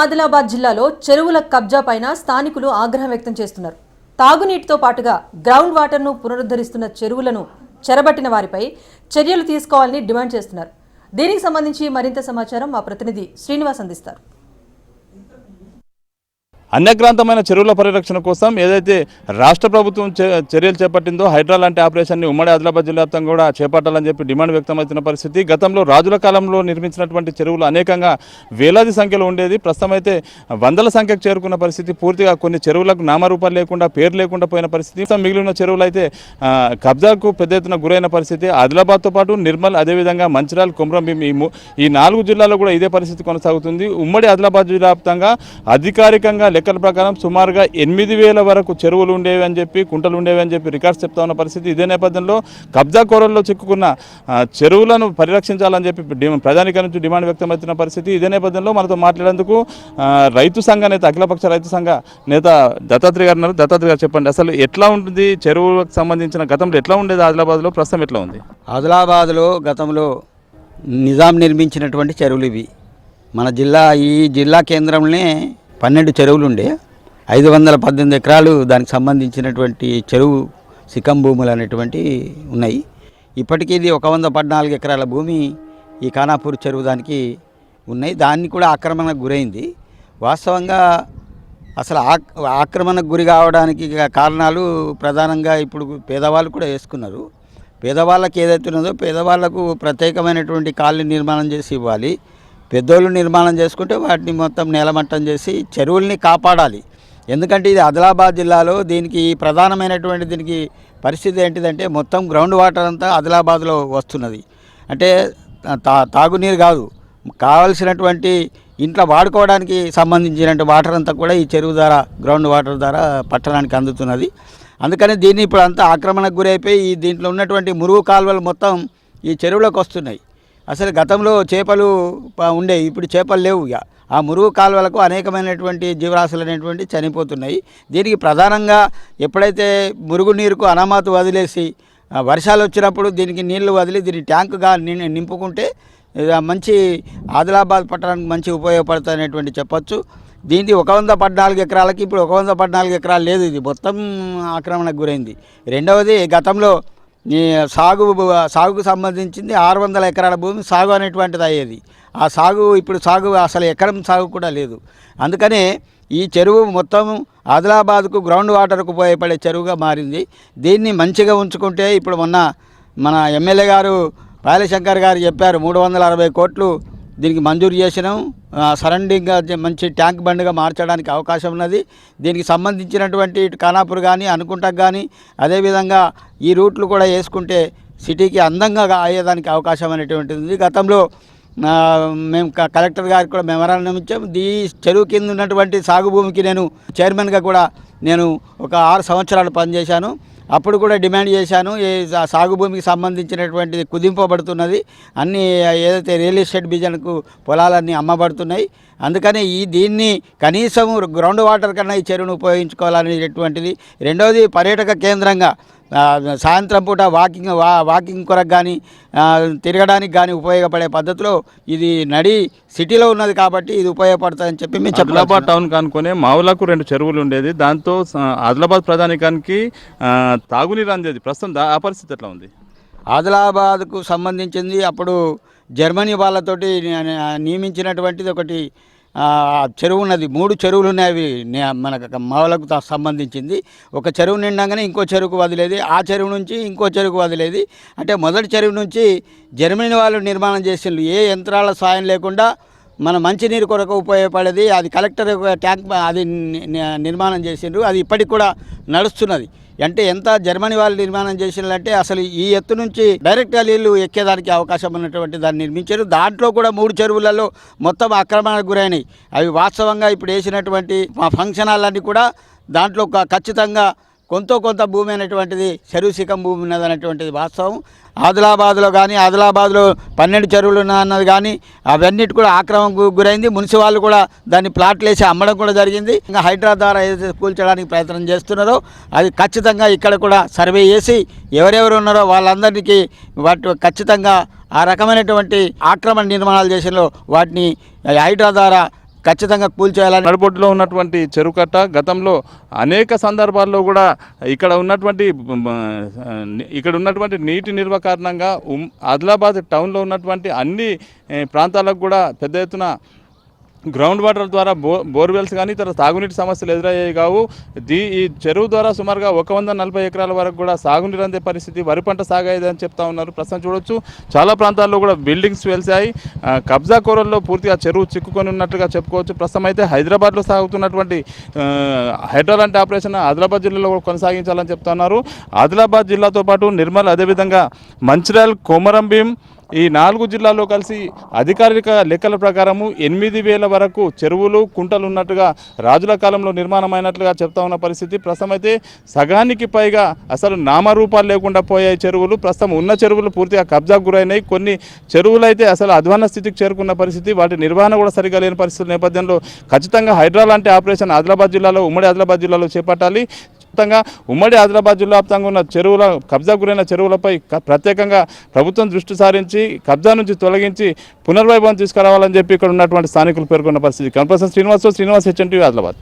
ఆదిలాబాద్ జిల్లాలో చెరువుల కబ్జా పైన స్థానికులు ఆగ్రహం వ్యక్తం చేస్తున్నారు. తాగునీటితో పాటుగా గ్రౌండ్ వాటర్ను పునరుద్ధరిస్తున్న చెరువులను చెరబట్టిన వారిపై చర్యలు తీసుకోవాలని డిమాండ్ చేస్తున్నారు. దీనికి సంబంధించి మరింత సమాచారం మా ప్రతినిధి శ్రీనివాస్ అందిస్తారు. అన్యగ్రాంతమైన చెరువుల పరిరక్షణ కోసం ఏదైతే రాష్ట్ర ప్రభుత్వం చర్యలు చేపట్టిందో హైడ్రా లాంటి ఆపరేషన్ని ఉమ్మడి ఆదిలాబాద్ జిల్లా వ్యాప్తంగా కూడా చేపట్టాలని చెప్పి డిమాండ్ వ్యక్తమవుతున్న పరిస్థితి. గతంలో రాజుల కాలంలో నిర్మించినటువంటి చెరువులు అనేకంగా వేలాది సంఖ్యలో ఉండేది. ప్రస్తుతం అయితే వందల సంఖ్యకు చేరుకున్న పరిస్థితి. పూర్తిగా కొన్ని చెరువులకు నామరూపాలు లేకుండా పేరు లేకుండా పోయిన పరిస్థితి. మిగిలిన చెరువులు అయితే కబ్జాకు పెద్ద ఎత్తున గురైన పరిస్థితి. ఆదిలాబాద్తో పాటు నిర్మల్ అదేవిధంగా మంచిర్యాల కుమ్రంభీం ఈ ఈ నాలుగు జిల్లాల్లో కూడా ఇదే పరిస్థితి కొనసాగుతుంది. ఉమ్మడి ఆదిలాబాద్ జిల్లా వ్యాప్తంగా అధికారికంగా లెక్కల ప్రకారం సుమారుగా ఎనిమిది వేల వరకు చెరువులు ఉండేవి అని చెప్పి కుంటలు ఉండేవి అని చెప్పి రికార్డ్స్ చెప్తా ఉన్న పరిస్థితి ఇదే నేపథ్యంలో కబ్జా కోరల్లో చిక్కుకున్న చెరువులను పరిరక్షించాలని చెప్పి డి- ప్రజానిక నుంచి డిమాండ్ వ్యక్తమవుతున్న పరిస్థితి ఇదే నేపథ్యంలో మనతో మాట్లాడేందుకు రైతు సంఘ నేత అఖిలపక్ష రైతు సంఘ నేత దత్తాత్రేయ గారు ఉన్నారు. దత్తాత్రేయ గారు చెప్పండి అసలు ఎట్లా ఉంటుంది చెరువులకు సంబంధించిన గతంలో ఎట్లా ఉండేది? ఆదిలాబాద్లో ప్రస్తుతం ఎట్లా ఉంది? ఆదిలాబాద్లో గతంలో నిజాం నిర్మించినటువంటి చెరువులు ఇవి. మన జిల్లా ఈ జిల్లా కేంద్రంలోనే పన్నెండు చెరువులు ఉండే ఐదు వందల పద్దెనిమిది ఎకరాలు దానికి సంబంధించినటువంటి చెరువు సికం భూములు అనేటువంటి ఉన్నాయి. ఇప్పటికీ ఇది ఒక వంద పద్నాలుగు ఎకరాల భూమి ఈ ఖానాపూర్ చెరువు దానికి ఉన్నాయి. దాన్ని కూడా ఆక్రమణకు గురైంది. వాస్తవంగా అసలు ఆక్ ఆక్రమణకు గురి కావడానికి కారణాలు ప్రధానంగా ఇప్పుడు పేదవాళ్ళు కూడా వేసుకున్నారు. పేదవాళ్ళకి ఏదైతే ఉన్నదో పేదవాళ్ళకు ప్రత్యేకమైనటువంటి కాలనీ నిర్మాణం చేసి ఇవ్వాలి. పెద్దోళ్ళు నిర్మాణం చేసుకుంటే వాటిని మొత్తం నేలమట్టం చేసి చెరువుల్ని కాపాడాలి. ఎందుకంటే ఇది ఆదిలాబాద్ జిల్లాలో దీనికి ప్రధానమైనటువంటి దీనికి పరిస్థితి ఏంటిదంటే మొత్తం గ్రౌండ్ వాటర్ అంతా ఆదిలాబాద్లో వస్తున్నది. అంటే తా తాగునీరు కాదు. కావలసినటువంటి ఇంట్లో వాడుకోవడానికి సంబంధించినటువంటి వాటర్ అంతా కూడా ఈ చెరువు ద్వారా గ్రౌండ్ వాటర్ ద్వారా పట్టణానికి అందుతున్నది. అందుకని దీన్ని ఇప్పుడు అంతా ఆక్రమణకు గురైపోయి ఈ దీంట్లో ఉన్నటువంటి మురుగు కాలువలు మొత్తం ఈ చెరువులోకి వస్తున్నాయి. అసలు గతంలో చేపలు ఉండే ఉండేవి ఇప్పుడు చేపలు లేవు ఇక. ఆ మురుగు కాలువలకు అనేకమైనటువంటి జీవరాశులు అనేటువంటి చనిపోతున్నాయి. దీనికి ప్రధానంగా ఎప్పుడైతే మురుగునీరుకు అనామాతు వదిలేసి వర్షాలు వచ్చినప్పుడు దీనికి నీళ్ళు వదిలి దీన్ని ట్యాంకుగా నింపుకుంటే మంచి ఆదిలాబాద్ పట్టణానికి మంచి ఉపయోగపడుతుందనేటువంటి చెప్పొచ్చు. దీనికి ఒక వంద పద్నాలుగు ఎకరాలకి ఇప్పుడు ఒక వంద పద్నాలుగు ఎకరాలు లేదు. ఇది మొత్తం ఆక్రమణకు గురైంది. రెండవది గతంలో ఈ సాగు సాగుకు సంబంధించింది ఆరు వందల ఎకరాల భూమి సాగు అనేటువంటిది అయ్యేది. ఆ సాగు ఇప్పుడు సాగు అసలు ఎకరం సాగు కూడా లేదు. అందుకనే ఈ చెరువు మొత్తం ఆదిలాబాద్కు గ్రౌండ్ వాటర్కు ఉపయోగపడే చెరువుగా మారింది. దీన్ని మంచిగా ఉంచుకుంటే ఇప్పుడు మొన్న మన ఎమ్మెల్యే గారు పాలశంకర్ గారు చెప్పారు మూడు వందల అరవై కోట్లు దీనికి మంజూరు చేసినాం. సరౌండింగ్గా మంచి ట్యాంక్ బండ్గా మార్చడానికి అవకాశం ఉన్నది. దీనికి సంబంధించినటువంటి ఇటు ఖానాపూర్ కానీ అనుకుంటకు కానీ అదేవిధంగా ఈ రూట్లు కూడా వేసుకుంటే సిటీకి అందంగా అయ్యేదానికి అవకాశం అనేటువంటిది ఉంది. గతంలో మేము కలెక్టర్ గారికి కూడా మెమరాండం ఇచ్చాం. ఈ చెరువు కింద ఉన్నటువంటి సాగు భూమికి నేను చైర్మన్గా కూడా నేను ఒక ఆరు సంవత్సరాలు పనిచేశాను. అప్పుడు కూడా డిమాండ్ చేశాను. ఈ సాగు భూమికి సంబంధించినటువంటిది కుదింపబడుతున్నది. అన్ని ఏదైతే రియల్ ఎస్టేట్ బిజన్కు పొలాలన్నీ అమ్మబడుతున్నాయి. అందుకని ఈ దీన్ని కనీసం గ్రౌండ్ వాటర్ కన్నా ఈ చెరువును ఉపయోగించుకోవాలనేటువంటిది రెండవది పర్యాటక కేంద్రంగా సాయంత్రం పూట వాకింగ్ వా వాకింగ్ కొరకు కానీ తిరగడానికి కానీ ఉపయోగపడే పద్ధతిలో ఇది నడి సిటీలో ఉన్నది కాబట్టి ఇది ఉపయోగపడుతుందని చెప్పి మేము ఆదిలాబాద్ టౌన్ కానుకొని మావులకు రెండు చెరువులు ఉండేది. దాంతో ఆదిలాబాద్ ప్రధానికానికి తాగునీరు అందేది. ప్రస్తుతం ఆ పరిస్థితి ఎట్లా ఉంది? ఆదిలాబాద్కు సంబంధించింది అప్పుడు జర్మనీ వాళ్ళతోటి నియమించినటువంటిది ఒకటి చెరువు ఉన్నది. మూడు చెరువులు ఉన్నాయి అవి. మనకు మావలకు సంబంధించింది. ఒక చెరువు నిండగానే ఇంకో చెరువుకు వదిలేది. ఆ చెరువు నుంచి ఇంకో చెరువుకు వదిలేది. అంటే మొదటి చెరువు నుంచి జర్మనీ వాళ్ళు నిర్మాణం చేసిండ్రు. ఏ యంత్రాల సాయం లేకుండా మన మంచినీరు కొరకు ఉపయోగపడేది. అది కలెక్టర్ ట్యాంక్ అది నిర్మాణం చేసిండ్రు. అది ఇప్పటికి కూడా నడుస్తున్నది. అంటే ఎంత జర్మనీ వాళ్ళు నిర్మాణం చేసినట్టే అసలు ఈ ఎత్తు నుంచి డైరెక్ట్గా నీళ్ళు ఎక్కేదానికి అవకాశం ఉన్నటువంటి దాన్ని నిర్మించారు. దాంట్లో కూడా మూడు చెరువులలో మొత్తం ఆక్రమణకు గురైనాయి. అవి వాస్తవంగా ఇప్పుడు వేసినటువంటి మా ఫంక్షన్ హాల్ అన్నీ కూడా దాంట్లో ఖచ్చితంగా కొంత కొంత భూమి అనేటువంటిది చెరువు భూమి ఉన్నది అనేటువంటిది వాస్తవం. ఆదిలాబాద్లో కానీ ఆదిలాబాద్లో పన్నెండు చెరువులు ఉన్నది కానీ అవన్నిటి కూడా ఆక్రమణకు గురైంది. మున్సిపాలు కూడా దాన్ని ప్లాట్లు వేసి అమ్మడం కూడా జరిగింది. ఇంకా హైడ్రా ద్వారా ఏదైతే కూల్చడానికి ప్రయత్నం చేస్తున్నారో అది ఖచ్చితంగా ఇక్కడ కూడా సర్వే చేసి ఎవరెవరు ఉన్నారో వాళ్ళందరికీ వాటి ఖచ్చితంగా ఆ రకమైనటువంటి ఆక్రమణ నిర్మాణాలు చేసిన వాటిని హైడ్రా ద్వారా ఖచ్చితంగా కూల్చేయాలని నడిబొడ్డులో ఉన్నటువంటి చెరుకట్ట గతంలో అనేక సందర్భాల్లో కూడా ఇక్కడ ఉన్నటువంటి ఇక్కడ ఉన్నటువంటి నీటి నిల్వ కారణంగా ఉమ్- ఆదిలాబాద్ టౌన్లో ఉన్నటువంటి అన్ని ప్రాంతాలకు కూడా పెద్ద ఎత్తున గ్రౌండ్ వాటర్ ద్వారా బో బోర్వెల్స్ కానీ ఇతర తాగునీటి సమస్యలు ఎదురయ్యాయి కావు. దీ ఈ చెరువు ద్వారా సుమారుగా ఒక వంద నలభై ఎకరాల వరకు కూడా సాగునీరు అందే పరిస్థితి. వరి పంట సాగేదని చెప్తా ఉన్నారు. ప్రస్తుతం చూడొచ్చు. చాలా ప్రాంతాల్లో కూడా బిల్డింగ్స్ వెలిసాయి కబ్జా కూరల్లో పూర్తిగా చెరువు చిక్కుకొని ఉన్నట్లుగా చెప్పుకోవచ్చు. ప్రస్తుతం అయితే హైదరాబాద్లో సాగుతున్నటువంటి ఆ, ఆపరేషన్ ఆదిలాబాద్ జిల్లాలో కూడా కొనసాగించాలని చెప్తున్నారు ఆదిలాబాద్ జిల్లాతో పాటు నిర్మల్ అదేవిధంగా మంచిర్యాల్ కొమరంభీం ఈ నాలుగు జిల్లాల్లో కలిసి అధికారిక లెక్కల ప్రకారము ఎనిమిది వేల వరకు చెరువులు కుంటలు ఉన్నట్టుగా రాజుల కాలంలో నిర్మాణమైనట్లుగా చెప్తా ఉన్న పరిస్థితి. ప్రస్తుతం అయితే సగానికి పైగా అసలు నామరూపాలు లేకుండా పోయాయి చెరువులు. ప్రస్తుతం ఉన్న చెరువులు పూర్తిగా కబ్జాకు గురైనాయి. కొన్ని చెరువులు అయితే అసలు అధ్వాన స్థితికి చేరుకున్న పరిస్థితి. వాటి నిర్వహణ కూడా సరిగా లేని పరిస్థితుల నేపథ్యంలో ఖచ్చితంగా హైడ్రా లాంటి ఆపరేషన్ ఆదిలాబాద్ జిల్లాలో ఉమ్మడి ఆదిలాబాద్ జిల్లాలో చేపట్టాలి. వ్యాప్తంగా ఉమ్మడి ఆదిలాబాద్ జిల్లా వ్యాప్తంగా ఉన్న చెరువుల కబ్జా గురైన చెరువులపై ప్రత్యేకంగా ప్రభుత్వం దృష్టి సారించి కబ్జా నుంచి తొలగించి పునర్వైభవం తీసుకురావాలని చెప్పి ఇక్కడ ఉన్నటువంటి స్థానికులు పేర్కొన్న పరిస్థితి. కనపర్సన్ శ్రీనివాసరావు శ్రీనివాస్ హెచ్ఎన్టీ ఆదిలాబాద్.